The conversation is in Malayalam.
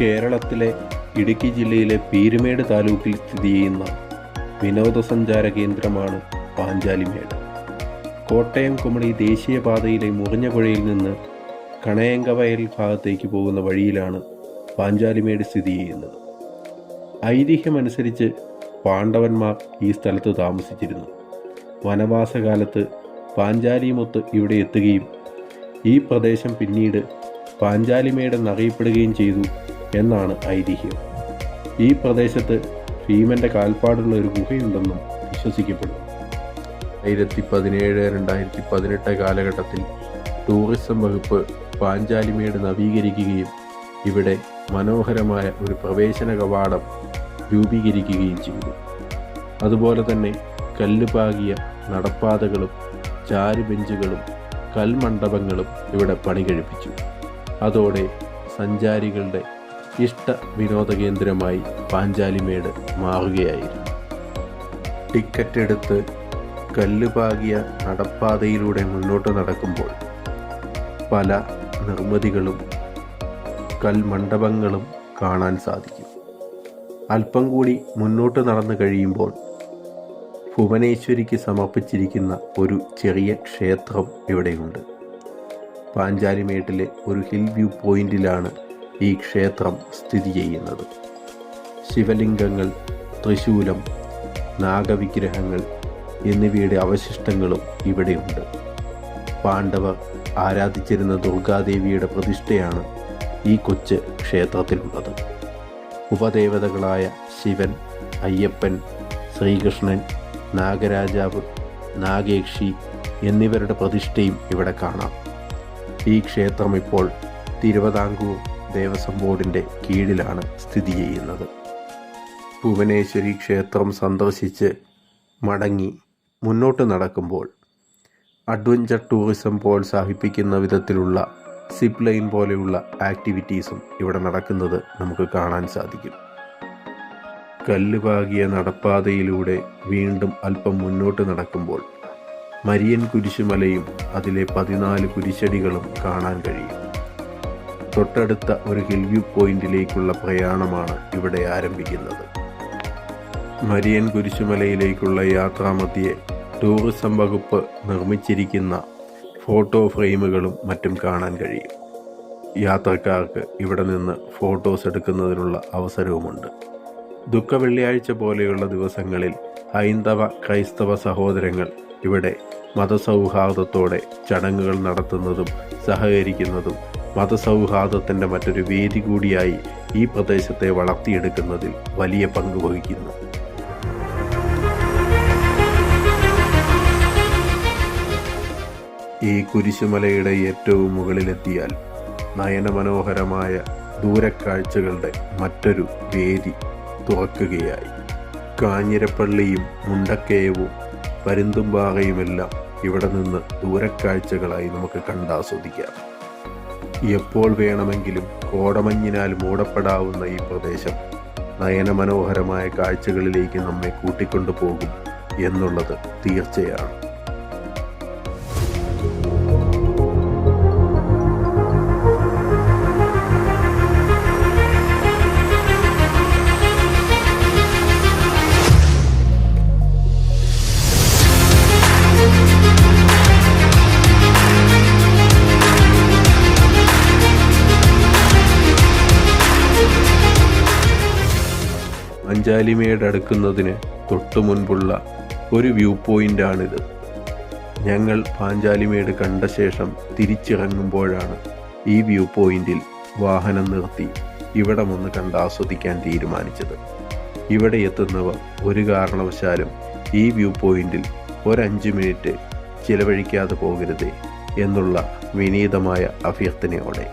കേരളത്തിലെ ഇടുക്കി ജില്ലയിലെ പീരുമേട് താലൂക്കിൽ സ്ഥിതി ചെയ്യുന്ന വിനോദസഞ്ചാര കേന്ദ്രമാണ് പാഞ്ചാലിമേട് കോട്ടയം കുമളി ദേശീയപാതയിലെ മുറിഞ്ഞപുഴയിൽ നിന്ന് കണയങ്കവയൽ ഭാഗത്തേക്ക് പോകുന്ന വഴിയിലാണ് പാഞ്ചാലിമേട് സ്ഥിതി ചെയ്യുന്നത്. ഐതിഹ്യമനുസരിച്ച് പാണ്ഡവന്മാർ ഈ സ്ഥലത്ത് താമസിച്ചിരുന്നു. വനവാസകാലത്ത് പാഞ്ചാലിമൊത്ത് ഇവിടെ എത്തുകയും ഈ പ്രദേശം പിന്നീട് പാഞ്ചാലിമേട് എന്നറിയപ്പെടുകയും ചെയ്തു. എന്നാണ് ഐതിഹ്യം. ഈ പ്രദേശത്ത് ഭീമന്റെ കാൽപ്പാടുള്ള ഒരു ഗുഹയുണ്ടെന്നും വിശ്വസിക്കപ്പെടുന്നു. ആയിരത്തി പതിനേഴ് രണ്ടായിരത്തി പതിനെട്ട് കാലഘട്ടത്തിൽ ടൂറിസം വകുപ്പ് പാഞ്ചാലിമേട് നവീകരിക്കുകയും ഇവിടെ മനോഹരമായ ഒരു പ്രവേശന കവാടം രൂപീകരിക്കുകയും ചെയ്തു. അതുപോലെ തന്നെ കല്ലുപാകിയ നടപ്പാതകളും ചാരുബെഞ്ചുകളും കൽമണ്ഡപങ്ങളും ഇവിടെ പണി കഴിപ്പിച്ചു അതോടെ സഞ്ചാരികളുടെ ഇഷ്ട വിനോദ കേന്ദ്രമായി പാഞ്ചാലിമേട് മാറുകയായിരുന്നു. ടിക്കറ്റ് എടുത്ത് കല്ലുപാകിയ നടപ്പാതയിലൂടെ മുന്നോട്ട് നടക്കുമ്പോൾ പല നിർമ്മിതികളും കൽമണ്ഡപങ്ങളും കാണാൻ സാധിക്കും. അല്പം കൂടി മുന്നോട്ട് നടന്നു കഴിയുമ്പോൾ ഭുവനേശ്വരിക്ക് സമർപ്പിച്ചിരിക്കുന്ന ഒരു ചെറിയ ക്ഷേത്രം ഇവിടെയുണ്ട്. പാഞ്ചാലിമേട്ടിലെ ഒരു ഹിൽ വ്യൂ പോയിന്റിലാണ് ഈ ക്ഷേത്രം സ്ഥിതി ചെയ്യുന്നത്. ശിവലിംഗങ്ങൾ തൃശൂലം നാഗവിഗ്രഹങ്ങൾ എന്നിവയുടെ അവശിഷ്ടങ്ങളും ഇവിടെയുണ്ട്. പാണ്ഡവർ ആരാധിച്ചിരുന്ന ദുർഗാദേവിയുടെ പ്രതിഷ്ഠയാണ് ഈ കൊച്ച് ക്ഷേത്രത്തിലുള്ളത്. ഉപദേവതകളായ ശിവൻ അയ്യപ്പൻ ശ്രീകൃഷ്ണൻ നാഗരാജാവ് നാഗേക്ഷി എന്നിവരുടെ പ്രതിഷ്ഠയും ഇവിടെ കാണാം. ഈ ക്ഷേത്രം ഇപ്പോൾ തിരുവിതാംകൂർ ദേവസ്വം ബോർഡിന്റെ കീഴിലാണ് സ്ഥിതി ചെയ്യുന്നത്. ഭുവനേശ്വരി ക്ഷേത്രം സന്ദർശിച്ച് മടങ്ങി മുന്നോട്ട് നടക്കുമ്പോൾ അഡ്വഞ്ചർ ടൂറിസം പ്രോത്സാഹിപ്പിക്കുന്ന വിധത്തിലുള്ള സിപ്പ് ലൈൻ പോലെയുള്ള ആക്ടിവിറ്റീസും ഇവിടെ നടക്കുന്നത് നമുക്ക് കാണാൻ സാധിക്കും. കല്ലുപാകിയ നടപ്പാതയിലൂടെ വീണ്ടും അല്പം മുന്നോട്ട് നടക്കുമ്പോൾ മരിയൻ കുരിശുമലയും അതിലെ പതിനാല് കുരിശടികളും കാണാൻ കഴിയും. തൊട്ടടുത്ത ഒരു ഹിൽ വ്യൂ പോയിന്റിലേക്കുള്ള പ്രയാണമാണ് ഇവിടെ ആരംഭിക്കുന്നത്. മരിയൻ കുരിശുമലയിലേക്കുള്ള യാത്രാമധ്യേ ടൂറിസം വകുപ്പ് നിർമ്മിച്ചിരിക്കുന്ന ഫോട്ടോ ഫ്രെയിമുകളും മറ്റും കാണാൻ കഴിയും. യാത്രക്കാർക്ക് ഇവിടെ നിന്ന് ഫോട്ടോസ് എടുക്കുന്നതിനുള്ള അവസരവുമുണ്ട്. ദുഃഖ വെള്ളിയാഴ്ച പോലെയുള്ള ദിവസങ്ങളിൽ ഹൈന്ദവ ക്രൈസ്തവ സഹോദരങ്ങൾ ഇവിടെ മതസൗഹാർദ്ദത്തോടെ ചടങ്ങുകൾ നടത്തുന്നതും സഹകരിക്കുന്നതും മതസൗഹാർദ്ദത്തിന്റെ മറ്റൊരു വേദി കൂടിയായി ഈ പ്രദേശത്തെ വളർത്തിയെടുക്കുന്നതിൽ വലിയ പങ്ക് വഹിക്കുന്നു. ഈ കുരിശുമലയുടെ ഏറ്റവും മുകളിലെത്തിയാൽ നയനമനോഹരമായ ദൂരക്കാഴ്ചകളുടെ മറ്റൊരു വേദി തുറക്കുകയായി. കാഞ്ഞിരപ്പള്ളിയും മുണ്ടക്കയവും പരുന്തുംപാകയുമെല്ലാം ഇവിടെ നിന്ന് ദൂരക്കാഴ്ചകളായി നമുക്ക് കണ്ടാസ്വദിക്കാം എപ്പോൾ വേണമെങ്കിലും കോടമഞ്ഞിനാൽ മൂടപ്പെടാവുന്ന ഈ പ്രദേശം നയനമനോഹരമായ കാഴ്ചകളിലേക്ക് നമ്മെ കൂട്ടിക്കൊണ്ടു പോകും എന്നുള്ളത് തീർച്ചയാണ്. അഞ്ചാലിമേട് അടുക്കുന്നതിന് തൊട്ടു മുൻപുള്ള ഒരു വ്യൂ പോയിന്റാണിത്. ഞങ്ങൾ പാഞ്ചാലിമേട് കണ്ട ശേഷം തിരിച്ചിറങ്ങുമ്പോഴാണ് ഈ വ്യൂ പോയിന്റിൽ വാഹനം നിർത്തി ഇവിടമൊന്ന് കണ്ടാസ്വദിക്കാൻ തീരുമാനിച്ചത്. ഇവിടെ എത്തുന്നവർ ഒരു കാരണവശാലും ഈ വ്യൂ പോയിന്റിൽ ഒരഞ്ച് മിനിറ്റ് ചിലവഴിക്കാതെ പോകരുതേ എന്നുള്ള വിനീതമായ അഭ്യർത്ഥനയോടെ